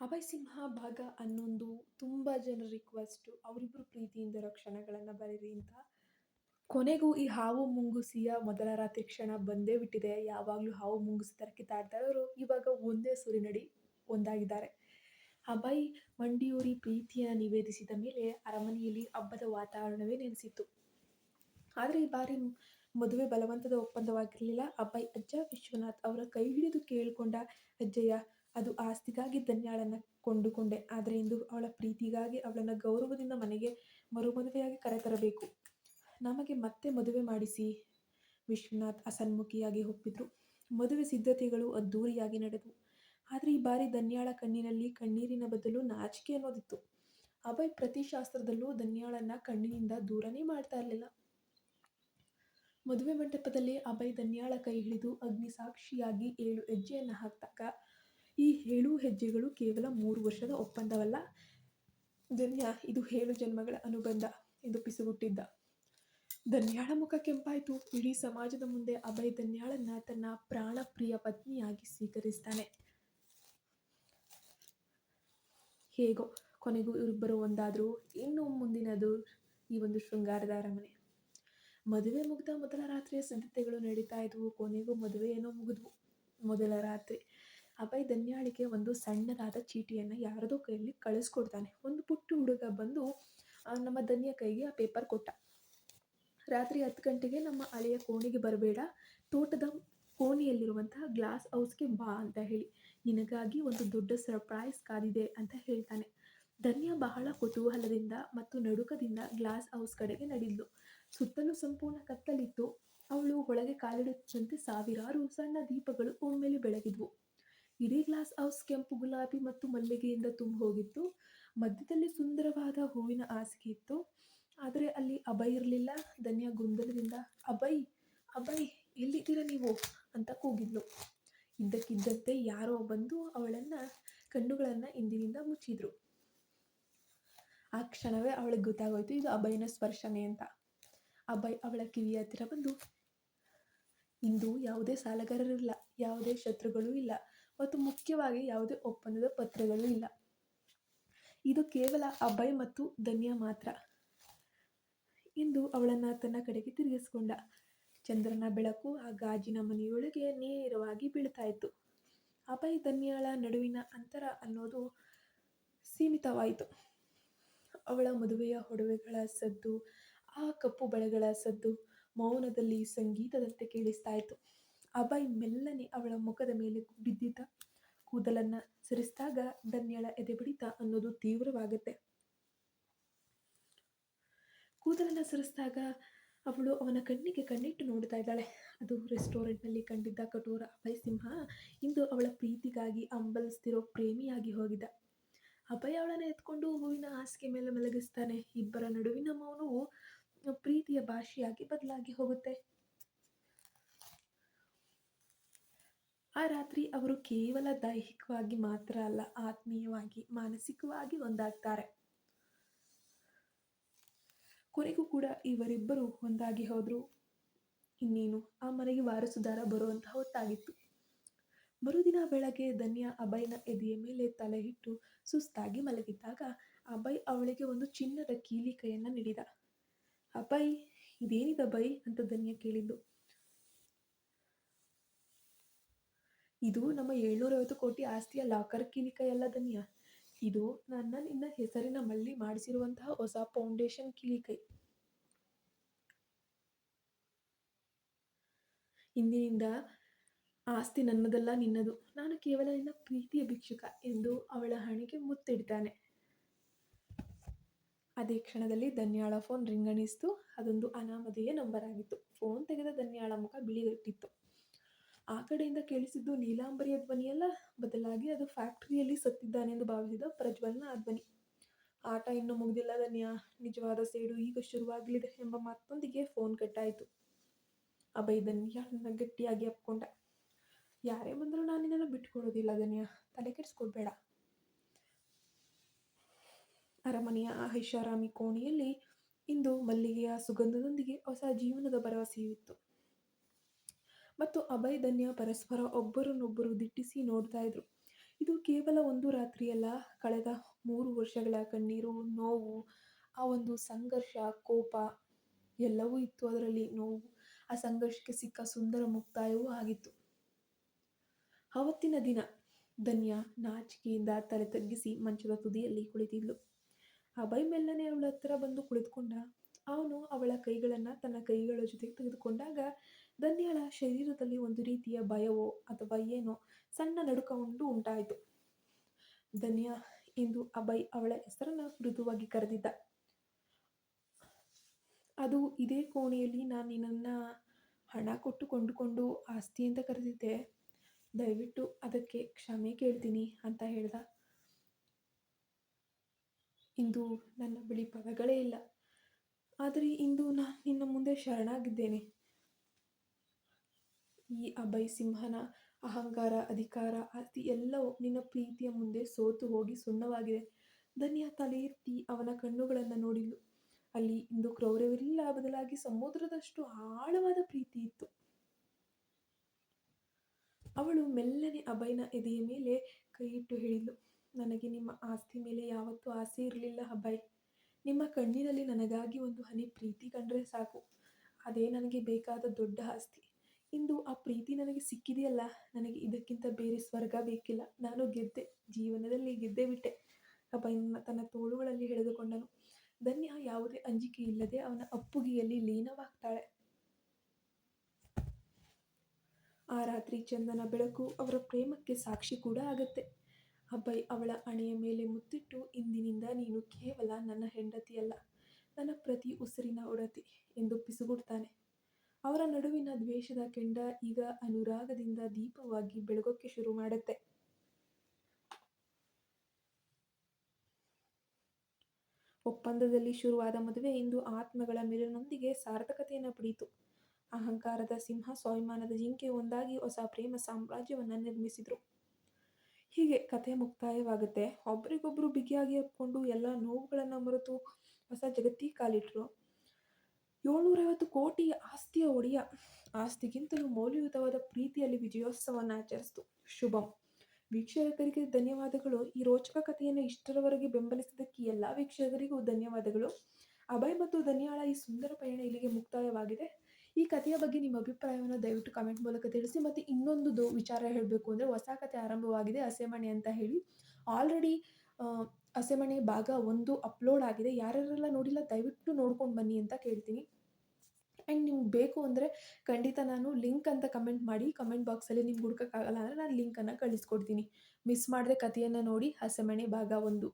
ಅಭಯ್ ಸಿಂಹ ಭಾಗ ಹನ್ನೊಂದು ತುಂಬ ಜನ ರಿಕ್ವೆಸ್ಟು ಅವರಿಬ್ಬರು ಪ್ರೀತಿಯಿಂದ ಕ್ಷಣಗಳನ್ನು ಬರೀರಿ ಅಂತ. ಕೊನೆಗೂ ಈ ಹಾವು ಮುಂಗುಸಿಯ ಮೊದಲ ರಾತ್ರಿ ಕ್ಷಣ ಬಂದೇ ಬಿಟ್ಟಿದೆ. ಯಾವಾಗಲೂ ಹಾವು ಮುಂಗುಸಿ ಥರ ಕಿತ್ತಾಡ್ತಾ ಇರೋರು ಇವಾಗ ಒಂದೇ ಸೂರಿನಡಿ ಒಂದಾಗಿದ್ದಾರೆ. ಅಭಯ್, ಮಂಡಿಯೂರಿ ಪ್ರೀತಿಯ ನಿವೇದಿಸಿದ ಮೇಲೆ ಅರಮನೆಯಲ್ಲಿ ಹಬ್ಬದ ವಾತಾವರಣವೇ ನೆಲೆಸಿತ್ತು ಆದರೆ ಈ ಬಾರಿ ಮದುವೆ ಬಲವಂತದ ಒಪ್ಪಂದವಾಗಿರಲಿಲ್ಲ. ಅಬ್ಬಾಯಿ ಅಜ್ಜ ವಿಶ್ವನಾಥ್ ಅವರ ಕೈ ಹಿಡಿದು ಕೇಳಿಕೊಂಡ, ಅಜ್ಜಯ್ಯ ಅದು ಆಸ್ತಿಗಾಗಿ ಧನ್ಯಾಳನ್ನು ಕೊಂಡುಕೊಂಡೆ. ಆದರೆ ಇಂದು ಅವಳ ಪ್ರೀತಿಗಾಗಿ ಅವಳನ್ನು ಗೌರವದಿಂದ ಮನೆಗೆ ಮರುಮದುವೆಯಾಗಿ ಕರೆತರಬೇಕು. ನಮಗೆ ಮತ್ತೆ ಮದುವೆ ಮಾಡಿಸಿ. ವಿಶ್ವನಾಥ್ ಅಸನ್ಮುಖಿಯಾಗಿ ಒಪ್ಪಿದ್ರು. ಮದುವೆ ಸಿದ್ಧತೆಗಳು ಅದ್ದೂರಿಯಾಗಿ ನಡೆದವು. ಆದರೆ ಈ ಬಾರಿ ಧನ್ಯಾಳ ಕಣ್ಣಿನಲ್ಲಿ ಕಣ್ಣೀರಿನ ಬದಲು ನಾಚಿಕೆ ಅನ್ನೋದಿತ್ತು. ಅಭಯ್ ಪ್ರತಿ ಶಾಸ್ತ್ರದಲ್ಲೂ ಧನ್ಯಾಳನ್ನ ಕಣ್ಣಿನಿಂದ ದೂರನೇ ಮಾಡ್ತಾ ಇರಲಿಲ್ಲ. ಮದುವೆ ಮಂಟಪದಲ್ಲಿ ಅಭಯ್ ಧನ್ಯಾಳ ಕೈ ಹಿಡಿದು ಅಗ್ನಿ ಸಾಕ್ಷಿಯಾಗಿ ಏಳು ಹೆಜ್ಜೆಯನ್ನು ಹಾಕಿದಾಗ ಈ ಏಳು ಹೆಜ್ಜೆಗಳು ಕೇವಲ ಮೂರು ವರ್ಷದ ಒಪ್ಪಂದವಲ್ಲ. ಧನ್ಯ, ಇದು ಏಳು ಜನ್ಮಗಳ ಅನುಬಂಧ ಎಂದು ಪಿಸುಗುಟ್ಟಿದ್ದ. ಧನ್ಯಾಳ ಮುಖ ಕೆಂಪಾಯಿತು. ಇಡೀ ಸಮಾಜದ ಮುಂದೆ ಅಭಯ ಧನ್ಯಾಳನ್ನ ತನ್ನ ಪ್ರಾಣ ಪ್ರಿಯ ಪತ್ನಿಯಾಗಿ ಸ್ವೀಕರಿಸ್ತಾನೆ. ಹೇಗೋ, ಕೊನೆಗೂ ಇವರಿಬ್ಬರು ಒಂದಾದರೂ. ಇನ್ನು ಮುಂದಿನದು ಈ ಒಂದು ಶೃಂಗಾರದ ಅರಮನೆ. ಮದುವೆ ಮುಗಿದ ಮೊದಲ ರಾತ್ರಿಯ ಸಿದ್ಧತೆಗಳು ನಡೀತಾ ಇದ್ವು. ಕೊನೆಗೂ ಮದುವೆ ಏನೋ ಮುಗಿದ್ವು. ಮೊದಲ ರಾತ್ರಿ ಅಭಯ್ ಧನ್ಯಾಳಿಗೆ ಒಂದು ಸಣ್ಣದಾದ ಚೀಟಿಯನ್ನು ಯಾರದೋ ಕೈಯಲ್ಲಿ ಕಳಿಸ್ಕೊಡ್ತಾನೆ. ಒಂದು ಪುಟ್ಟ ಹುಡುಗ ಬಂದು ನಮ್ಮ ಧನ್ಯ ಕೈಗೆ ಆ ಪೇಪರ್ ಕೊಟ್ಟ. ರಾತ್ರಿ ಹತ್ತು ಗಂಟೆಗೆ ನಮ್ಮ ಹಳೆಯ ಕೋಣೆಗೆ ಬರಬೇಡ. ತೋಟದ ಕೋಣೆಯಲ್ಲಿರುವಂತಹ ಗ್ಲಾಸ್ ಹೌಸ್ಗೆ ಬಾ ಅಂತ ಹೇಳಿ. ನಿನಗಾಗಿ ಒಂದು ದೊಡ್ಡ ಸರ್ಪ್ರೈಸ್ ಕಾದಿದೆ ಅಂತ ಹೇಳ್ತಾನೆ. ಧನ್ಯ ಬಹಳ ಕುತೂಹಲದಿಂದ ಮತ್ತು ನಡುಕದಿಂದ ಗ್ಲಾಸ್ ಹೌಸ್ ಕಡೆಗೆ ನಡೆದ್ಲು. ಸುತ್ತಲೂ ಸಂಪೂರ್ಣ ಕತ್ತಲಿತ್ತು. ಅವಳು ಒಳಗೆ ಕಾಲಿಡುತ್ತಂತೆ ಸಾವಿರಾರು ಸಣ್ಣ ದೀಪಗಳು ಒಮ್ಮೆಲೆ ಬೆಳಗಿದ್ವು. ಇಡೀ ಗ್ಲಾಸ್ ಹೌಸ್ ಕೆಂಪು ಗುಲಾಬಿ ಮತ್ತು ಮಲ್ಲಿಗೆಯಿಂದ ತುಂಬ ಹೋಗಿತ್ತು. ಮಧ್ಯದಲ್ಲಿ ಸುಂದರವಾದ ಹೂವಿನ ಹಾಸಿಗೆ ಇತ್ತು. ಆದರೆ ಅಲ್ಲಿ ಅಭಯ್ ಇರಲಿಲ್ಲ. ಧನ್ಯ ಗೊಂದಲದಿಂದ, ಅಭಯ್ ಅಭಯ್, ಎಲ್ಲಿದ್ದೀರ ನೀವು? ಅಂತ ಕೂಗಿದ್ಲು. ಇದ್ದಕ್ಕಿದ್ದಂತೆ ಯಾರೋ ಬಂದು ಅವಳನ್ನು, ಕಣ್ಣುಗಳನ್ನು ಹಿಂದಿನಿಂದ ಮುಚ್ಚಿದ್ರು. ಆ ಕ್ಷಣವೇ ಅವಳಿಗೆ ಗೊತ್ತಾಗೋಯ್ತು, ಇದು ಅಭಯನ ಸ್ಪರ್ಶನೆ ಅಂತ. ಅಭಯ್ ಅವಳ ಕಿವಿಯ ಹತ್ತಿರ ಬಂದು, ಇಂದು ಯಾವುದೇ ಸಾಲಗಾರರಿಲ್ಲ, ಯಾವುದೇ ಶತ್ರುಗಳು ಇಲ್ಲ. ಮತ್ತು ಮುಖ್ಯವಾಗಿ ಯಾವುದೇ ಒಪ್ಪಂದದ ಪತ್ರಗಳು ಇಲ್ಲ. ಇದು ಕೇವಲ ಅಭಯ್ ಮತ್ತು ಧನ್ಯ ಮಾತ್ರ. ಎಂದು ಅವಳನ್ನು ತನ್ನ ಕಡೆಗೆ ತಿರುಗಿಸಿಕೊಂಡ. ಚಂದ್ರನ ಬೆಳಕು ಆ ಗಾಜಿನ ಮನೆಯೊಳಗೆ ನೇರವಾಗಿ ಬೀಳ್ತಾ ಇತ್ತು ಅಭಯ್ ಧನ್ಯಳ ನಡುವಿನ ಅಂತರ ಅನ್ನೋದು ಸೀಮಿತವಾಯಿತು. ಅವಳ ಮದುವೆಯ ಒಡವೆಗಳ ಸದ್ದು, ಆ ಕಪ್ಪು ಬಳೆಗಳ ಸದ್ದು ಮೌನದಲ್ಲಿ ಸಂಗೀತದಂತೆ ಕೇಳಿಸ್ತಾ ಇತ್ತು ಅಭಯ್ ಮೆಲ್ಲನೆ ಅವಳ ಮುಖದ ಮೇಲೆ ಬಿದ್ದಿದ್ದ. ಕೂದಲನ್ನ ಸರಿಸಿದಾಗ ಧನ್ಯಳ ಎದೆ ಬಿಡಿತ ಅನ್ನೋದು ತೀವ್ರವಾಗುತ್ತೆ. ಕೂದಲನ್ನ ಸರಿಸಿದಾಗ ಅವಳು ಅವನ ಕಣ್ಣಿಗೆ ಕಣ್ಣಿಟ್ಟು ನೋಡ್ತಾ ಇದ್ದಾಳೆ. ಅದು ರೆಸ್ಟೋರೆಂಟ್ನಲ್ಲಿ ಕಂಡಿದ್ದ ಕಠೋರ ಅಭಯ್ ಸಿಂಹ ಇಂದು ಅವಳ ಪ್ರೀತಿಗಾಗಿ ಅಂಬಲಿಸ್ತಿರೋ ಪ್ರೇಮಿಯಾಗಿ ಹೋಗಿದ್ದ. ಅಭಯ ಅವಳನ್ನು ಎತ್ಕೊಂಡು ಹೂವಿನ ಹಾಸಿಗೆ ಮೇಲೆ ಮಲಗಿಸ್ತಾನೆ. ಇಬ್ಬರ ನಡುವಿನ ಮೌನವು ಪ್ರೀತಿಯ ಭಾಷೆಯಾಗಿ ಬದಲಾಗಿ ಹೋಗುತ್ತೆ. ಆ ರಾತ್ರಿ ಅವರು ಕೇವಲ ದೈಹಿಕವಾಗಿ ಮಾತ್ರ ಅಲ್ಲ, ಆತ್ಮೀಯವಾಗಿ, ಮಾನಸಿಕವಾಗಿ ಒಂದಾಗ್ತಾರೆ. ಕೊನೆಗೂ ಕೂಡ ಇವರಿಬ್ಬರು ಒಂದಾಗಿ ಹೋದರು. ಇನ್ನೇನು, ಆ ಮನೆಗೆ ವಾರಸುದಾರ ಬರುವಂತಹ ಹೊತ್ತಾಗಿತ್ತು. ಮರುದಿನ ಬೆಳಗ್ಗೆ ಧನ್ಯ ಅಭಯ್ನ ಎದೆಯ ಮೇಲೆ ತಲೆ ಇಟ್ಟು ಸುಸ್ತಾಗಿ ಮಲಗಿದ್ದಾಗ ಅಭಯ್ ಅವಳಿಗೆ ಒಂದು ಚಿನ್ನದ ಕೀಲಿಕೈಯನ್ನು ನೀಡಿದ. ಅಭಯ್, ಇದೇನಿದ ಬೈ ಅಂತ ಧನ್ಯ ಕೇಳಿದ್ದು. ಇದು ನಮ್ಮ ಏಳ್ನೂರೈವತ್ತು ಕೋಟಿ ಆಸ್ತಿಯ ಲಾಕರ್ ಕೀಲಿಕೈ ಎಲ್ಲ ಧನ್ಯ. ಇದು ನನ್ನ ನಿನ್ನ ಹೆಸರಿನ ಮಳ್ಳಿ ಮಾಡಿಸಿರುವಂತಹ ಹೊಸ ಫೌಂಡೇಶನ್ ಕೀಲಿಕೈ ಇಂದಿನಿಂದ ಆಸ್ತಿ ನನ್ನದಲ್ಲ ನಿನ್ನದು. ನಾನು ಕೇವಲ ನಿನ್ನ ಪ್ರೀತಿಯ ಭಿಕ್ಷುಕ ಎಂದು ಅವಳ ಹಣೆಗೆ ಮುತ್ತಿಡ್ತಾನೆ. ಅದೇ ಕ್ಷಣದಲ್ಲಿ ಧನ್ಯಾಳ ಫೋನ್ ರಿಂಗಣಿಸ್ತು ಅದೊಂದು ಅನಾಮಧೇಯ ನಂಬರ್ ಆಗಿತ್ತು ಫೋನ್ ತೆಗೆದ ಧನ್ಯಾಳ ಮುಖ ಬಿಳಿಗಟ್ಟಿತ್ತು ಆ ಕಡೆಯಿಂದ ಕೇಳಿಸಿದ್ದು ನೀಲಾಂಬರಿಯ ಧ್ವನಿಯಲ್ಲ ಬದಲಾಗಿ ಅದು ಫ್ಯಾಕ್ಟ್ರಿಯಲ್ಲಿ ಸತ್ತಿದ್ದಾನೆ ಎಂದು ಭಾವಿಸಿದ ಪ್ರಜ್ವಲ್ನ ಆ ಧ್ವನಿ. ಆಟ ಇನ್ನೂ ಮುಗಿದಿಲ್ಲ ಧನ್ಯ, ನಿಜವಾದ ಸೇಡು ಈಗ ಶುರುವಾಗಲಿದೆ ಎಂಬ ಮಾತೊಂದಿಗೆ ಫೋನ್ ಕಟ್ಟಾಯಿತು. ಅಭಯ್ ನನ್ನ ಗಟ್ಟಿಯಾಗಿ ಅಪ್ಕೊಂಡ. ಯಾರೇ ಬಂದರೂ ನಾನು ನಿನ್ನನ್ನು ಬಿಟ್ಕೊಡೋದಿಲ್ಲ ಧನ್ಯ, ತಲೆ ಕೆಡಿಸ್ಕೊಡ್ಬೇಡ ಅರಮನೆಯ ಐಷಾರಾಮಿ ಕೋಣೆಯಲ್ಲಿ ಇಂದು ಮಲ್ಲಿಗೆಯ ಸುಗಂಧದೊಂದಿಗೆ ಹೊಸ ಜೀವನದ ಭರವಸೆಯಿತ್ತು ಮತ್ತು ಅಭಯ್ ಧನ್ಯ ಪರಸ್ಪರ ಒಬ್ಬರನ್ನೊಬ್ಬರು ದಿಟ್ಟಿಸಿ ನೋಡ್ತಾ ಇದ್ರು. ಇದು ಕೇವಲ ಒಂದು ರಾತ್ರಿಯಲ್ಲ, ಕಳೆದ ಮೂರು ವರ್ಷಗಳ ಕಣ್ಣೀರು, ನೋವು, ಆ ಒಂದು ಸಂಘರ್ಷ, ಕೋಪ ಎಲ್ಲವೂ ಇತ್ತು ಅದರಲ್ಲಿ ನೋವು. ಆ ಸಂಘರ್ಷಕ್ಕೆ ಸಿಕ್ಕ ಸುಂದರ ಮುಕ್ತಾಯವೂ ಆಗಿತ್ತು. ಆವತ್ತಿನ ದಿನ ಧನ್ಯ ನಾಚಿಕೆಯಿಂದ ತಲೆ ತಗ್ಗಿಸಿ ಮಂಚದ ತುದಿಯಲ್ಲಿ ಕುಳಿತಿದ್ಲು. ಅಭಯ್ ಮೆಲ್ಲನೆ ಅವಳ ಹತ್ರ ಬಂದು ಕುಳಿತುಕೊಂಡ. ಅವನು ಅವಳ ಕೈಗಳನ್ನು ತನ್ನ ಕೈಗಳ ಜೊತೆಗೆ ತೆಗೆದುಕೊಂಡಾಗ ಧನ್ಯಳ ಶರೀರದಲ್ಲಿ ಒಂದು ರೀತಿಯ ಭಯವೋ ಅಥವಾ ಏನೋ ಸಣ್ಣ ನಡುಕವೊಂದು ಉಂಟಾಯಿತು. ಧನ್ಯ ಎಂದು ಅಭಯ್ ಅವಳ ಹೆಸರನ್ನು ಮೃದುವಾಗಿ ಕರೆದಿದ್ದ. ಅದು ಇದೇ ಕೋಣೆಯಲ್ಲಿ ನಾನು ನಿನ್ನನ್ನು ಹಣ ಕೊಟ್ಟು ಕೊಂಡುಕೊಂಡು ಆಸ್ತಿ ಅಂತ ಕರೆದಿದ್ದೆ. ದಯವಿಟ್ಟು ಅದಕ್ಕೆ ಕ್ಷಮೆ ಕೇಳ್ತೀನಿ ಅಂತ ಹೇಳ್ದ. ಇಂದು ನನ್ನ ಬಳಿ ಪದಗಳೇ ಇಲ್ಲ. ಆದರೆ ಇಂದು ನಾನು ನಿನ್ನ ಮುಂದೆ ಶರಣಾಗಿದ್ದೇನೆ. ಈ ಅಭಯ್ ಸಿಂಹನ ಅಹಂಕಾರ, ಅಧಿಕಾರ, ಆಸ್ತಿ ಎಲ್ಲವೂ ನಿನ್ನ ಪ್ರೀತಿಯ ಮುಂದೆ ಸೋತು ಹೋಗಿ ಸುಣ್ಣವಾಗಿದೆ. ಧನ್ಯ ತಲೆ ಎತ್ತಿ ಅವನ ಕಣ್ಣುಗಳನ್ನು ನೋಡಿದ್ಲು. ಅಲ್ಲಿ ಇಂದು ಕ್ರೌರ್ಯವಿಲ್ಲ ಬದಲಾಗಿ ಸಮುದ್ರದಷ್ಟು ಆಳವಾದ ಪ್ರೀತಿ ಇತ್ತು. ಅವಳು ಮೆಲ್ಲನೆ ಅಭಯನ ಎದೆಯ ಮೇಲೆ ಕೈಯಿಟ್ಟು ಹೇಳಿದ್ಲು, ನನಗೆ ನಿಮ್ಮ ಆಸ್ತಿ ಮೇಲೆ ಯಾವತ್ತೂ ಆಸೆ ಇರಲಿಲ್ಲ ಅಭಯ್. ನಿಮ್ಮ ಕಣ್ಣಿನಲ್ಲಿ ನನಗಾಗಿ ಒಂದು ಹನಿ ಪ್ರೀತಿ ಕಂಡ್ರೆ ಸಾಕು. ಅದೇ ನನಗೆ ಬೇಕಾದ ದೊಡ್ಡ ಆಸ್ತಿ. ಇಂದು ಆ ಪ್ರೀತಿ ನನಗೆ ಸಿಕ್ಕಿದೆಯಲ್ಲ? ನನಗೆ ಇದಕ್ಕಿಂತ ಬೇರೆ ಸ್ವರ್ಗ ಬೇಕಿಲ್ಲ. ನಾನು ಗೆದ್ದೆ. ಜೀವನದಲ್ಲಿ ಗೆದ್ದೇ ಬಿಟ್ಟೆ. ಅಭಯ್ ತನ್ನ ತೋಳುಗಳಲ್ಲಿ ಎಳೆದುಕೊಂಡನು. ಧನ್ಯ, ಯಾವುದೇ ಅಂಜಿಕೆ ಇಲ್ಲದೆ ಅವನ ಅಪ್ಪುಗೆಯಲ್ಲಿ ಲೀನವಾಗ್ತಾಳೆ. ಆ ರಾತ್ರಿ ಚಂದನ ಬೆಳಕು ಅವರ ಪ್ರೇಮಕ್ಕೆ ಸಾಕ್ಷಿ ಕೂಡ ಆಗತ್ತೆ. ಅಬ್ಬೈ, ಅವಳ ಅಣೆಯ ಮೇಲೆ ಮುತ್ತಿಟ್ಟು, ಇಂದಿನಿಂದ ನೀನು ಕೇವಲ ನನ್ನ ಹೆಂಡತಿಯಲ್ಲ. ನನ್ನ ಪ್ರತಿ ಉಸಿರಿನ ಒಡತಿ ಎಂದು ಪಿಸುಗುಡ್ತಾನೆ. ಅವರ ನಡುವಿನ ದ್ವೇಷದ ಕೆಂಡ ಈಗ ಅನುರಾಗದಿಂದ ದೀಪವಾಗಿ ಬೆಳಗೋಕ್ಕೆ ಶುರು ಮಾಡುತ್ತೆ. ಒಪ್ಪಂದದಲ್ಲಿ ಶುರುವಾದ ಮದುವೆ ಇಂದು ಆತ್ಮಗಳ ಮಿಲನೊಂದಿಗೆ ಸಾರ್ಥಕತೆಯನ್ನು ಪಡೆಯಿತು. ಅಹಂಕಾರದ ಸಿಂಹ ಸ್ವಾಭಿಮಾನದ ಜಿಂಕೆ ಒಂದಾಗಿ ಹೊಸ ಪ್ರೇಮ ಸಾಮ್ರಾಜ್ಯವನ್ನು ನಿರ್ಮಿಸಿದ್ರು. ಹೀಗೆ ಕಥೆ ಮುಕ್ತಾಯವಾಗುತ್ತೆ. ಒಬ್ರಿಗೊಬ್ರು ಬಿಗಿಯಾಗಿ ಹತ್ಕೊಂಡು ಎಲ್ಲ ನೋವುಗಳನ್ನು ಮರೆತು ಹೊಸ ಜಗತ್ತಿಗೆ ಕಾಲಿಟ್ರು. ಏಳ್ನೂರೈವತ್ತು ಕೋಟಿ ಆಸ್ತಿಯ ಒಡೆಯ ಆಸ್ತಿಗಿಂತಲೂ ಮೌಲ್ಯಯುತವಾದ ಪ್ರೀತಿಯಲ್ಲಿ ವಿಜಯೋತ್ಸವವನ್ನು ಆಚರಿಸಿತು. ಶುಭಂ. ವೀಕ್ಷಕರಿಗೆ ಧನ್ಯವಾದಗಳು. ಈ ರೋಚಕ ಕಥೆಯನ್ನು ಇಷ್ಟರವರೆಗೆ ಬೆಂಬಲಿಸಿದ್ದಕ್ಕೆ ಎಲ್ಲ ವೀಕ್ಷಕರಿಗೂ ಧನ್ಯವಾದಗಳು. ಅಭಯ್ ಮತ್ತು ಧನ್ಯಾಳ ಈ ಸುಂದರ ಪಯಣ ಇಲ್ಲಿಗೆ ಮುಕ್ತಾಯವಾಗಿದೆ. ಈ ಕಥೆಯ ಬಗ್ಗೆ ನಿಮ್ಮ ಅಭಿಪ್ರಾಯವನ್ನು ದಯವಿಟ್ಟು ಕಮೆಂಟ್ ಮೂಲಕ ತಿಳಿಸಿ ಮತ್ತು ಇನ್ನೊಂದು ವಿಚಾರ ಹೇಳಬೇಕು ಅಂದರೆ ಹೊಸ ಕಥೆ ಆರಂಭವಾಗಿದೆ. ಹಸೆಮಣೆ ಅಂತ ಹೇಳಿ. ಆಲ್ರೆಡಿ ಹಸೆಮಣೆ ಭಾಗ ಒಂದು ಅಪ್ಲೋಡ್ ಆಗಿದೆ. ಯಾರ್ಯಾರೆಲ್ಲ ನೋಡಿಲ್ಲ, ದಯವಿಟ್ಟು ನೋಡ್ಕೊಂಡು ಬನ್ನಿ ಅಂತ ಕೇಳ್ತೀನಿ. ಆ್ಯಂಡ್ ನಿಮ್ಗೆ ಬೇಕು ಅಂದರೆ ಖಂಡಿತ ನಾನು ಲಿಂಕ್ ಅಂತ ಕಮೆಂಟ್ ಮಾಡಿ ಕಮೆಂಟ್ ಬಾಕ್ಸಲ್ಲಿ ನಿಮ್ಗೆ ಹುಡ್ಕೋಕ್ಕಾಗಲ್ಲ ಅಂದರೆ ನಾನು ಲಿಂಕನ್ನು ಕಳಿಸ್ಕೊಡ್ತೀನಿ. ಮಿಸ್ ಮಾಡದೆ ಕಥೆಯನ್ನು ನೋಡಿ, ಹಸೆಮಣೆ ಭಾಗ ಒಂದು.